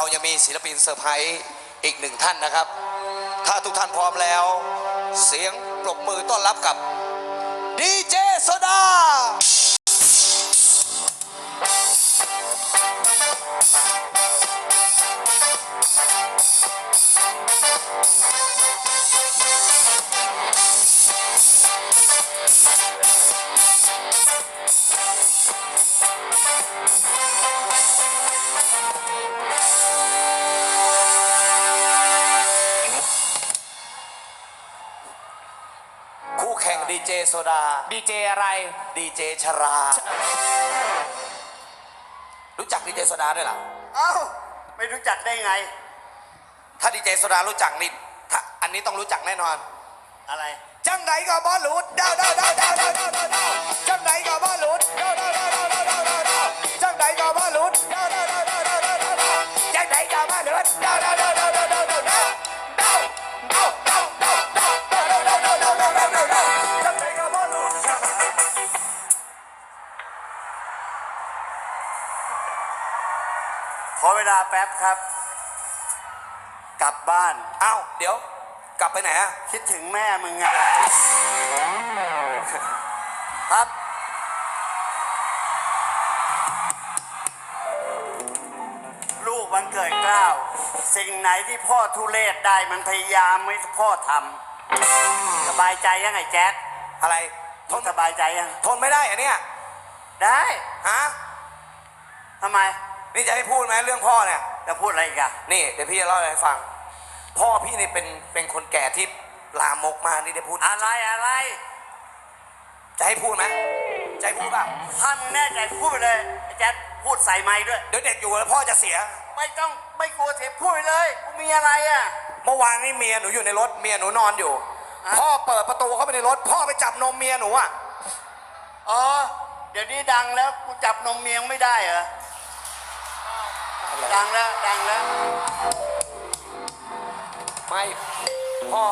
เรายังมีศิลปินเซอร์ไพรส์อีกหนึ่งท่านนะครับ ถ้าทุกท่านพร้อมแล้ว เสียงปรบมือต้อนรับกับดีเจโซดา แข่งดีเจโซดา ดีเจอะไร ดีเจชรา รู้จักดีเจโซดาด้วยหรอ เอ้าไม่รู้จักได้ไง ถ้าดีเจโซดารู้จักนี่ถ้าอันนี้ต้องรู้จักแน่นอน อะไร จังไหนก็บอลลูดดาวดาวดาวดาวดาวดาวจังไหนก็บอลลูดดาวดาวดาวดาวดาวจังไหนก็บอลลูด ขอเวลาแป๊บครับ กลับบ้านเอ้าเดี๋ยว กลับไปไหนอะคิดถึงแม่มึงไงครับ ลูกวันเกิดเกล้าว สิ่งไหนที่พ่อทุเลศได้มันพยายามไม่พ่อทำสบายใจยังไงแจ๊ดอะไรททนนสบายใจยัง ทนไม่ได้อะเนี่ยได้ ฮะทำไม นี่จะให้พูดไหมเรื่องพ่อเนี่ยจะพูดอะไรอีกอะนี่เดี๋ยวพี่จะเล่าให้ฟัง พ่อพี่นี่เป็นเป็นคนแก่ที่ลามกมากนี่ได้พูดอะไรอะไรจะให้พูดไหมจะให้พูดเปล่าท่านแน่ใจพูดไปเลยไอ้แจ๊ดพูดใส่ไม้ด้วย เดี๋ยวเด็กอยู่แล้วพ่อจะเสีย ไม่ต้องไม่กลัวเสียพูดไปเลยกูมีอะไรอะ เมื่อวานนี้เมียหนูอยู่ในรถเมียหนูนอนอยู่ อะ พ่อเปิดประตูเข้าไปในรถ พ่อไปจับนมเมียหนูอะ อ๋อ เดี๋ยวนี้ดังแล้วกูจับนมเมียงไม่ได้เหรอ ดังแล้ว ดังแล้ว ไม่พ่อ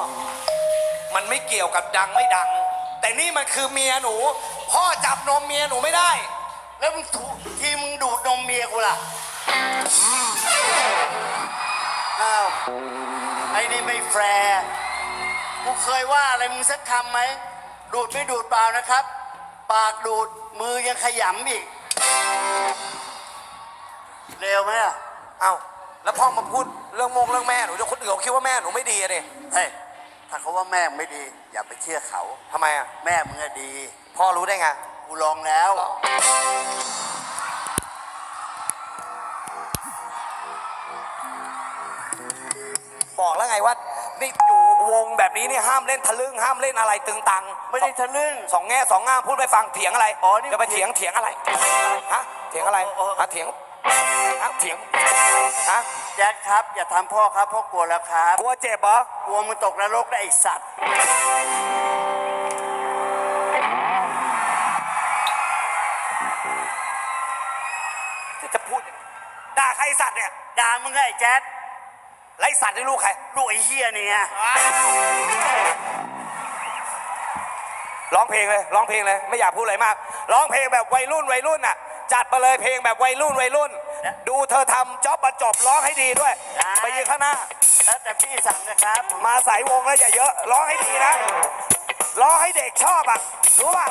มันไม่เกี่ยวกับดังไม่ดัง แต่นี่มันคือเมียหนู พ่อจับนมเมียหนูไม่ได้ แล้วมึงถูทีมึงดูดนมเมียกูล่ะอ้าวไอ้นี่ไม่แฟร์กูเคยว่าอะไรมึงสักคำไหม ดูดไม่ดูดเปล่านะครับ ปากดูดมือยังขยำอีก เร็วไหมอะ เอ้าแล้วพ่อมาพูดเรื่องมงเรื่องแม่หนูเดี๋ยวคนอื่นเขาคิดว่าแม่หนูไม่ดีอะดิเฮ้ยถ้าเขาว่าแม่มึงไม่ดี อย่าไปเชื่อเขา ทำไมอะแม่มึงอะดี พ่อรู้ได้ไง กูลองแล้ว บอกแล้วไงว่านี่อยู่วงแบบนี้นี่ห้ามเล่นทะลึ่งห้ามเล่นอะไรตึงตังไม่ได้ทะลึ่ง สองแง่สองง่ามพูดไปฟังเถียงอะไรอ๋อนี่จะไปเถียงเถียงอะไรฮะเถียงอะไรอ๋ออ๋อฮะเถียง ฮะเถียงฮะแจ็คครับ อย่าทำพ่อครับพ่อกลัวแล้วครับกลัวเจ็บเหรอกลัวมึงตกนรกได้ไอสัตว์ จะพูดด่าใครสัตว์เนี่ยด่ามึงไงไอ้แจ๊ดไล่สัตว์ให้ลูกใครลูกไอ้เฮียเนี่ยร้องเพลงเลยร้องเพลงเลย ไม่อยากพูดอะไรมาก ร้องเพลงแบบวัยรุ่นวัยรุ่นน่ะ จัดมาเลยเพลงแบบวัยรุ่นวัยรุ่น ดูเธอทำจ็อบมาจบร้องให้ดีด้วยไปยืนข้างหน้า แล้วแต่พี่สั่งนะครับมาสายวงแล้วอย่าเยอะ ร้องให้ดีนะ ร้องให้เด็กชอบอะ รู้ป่ะ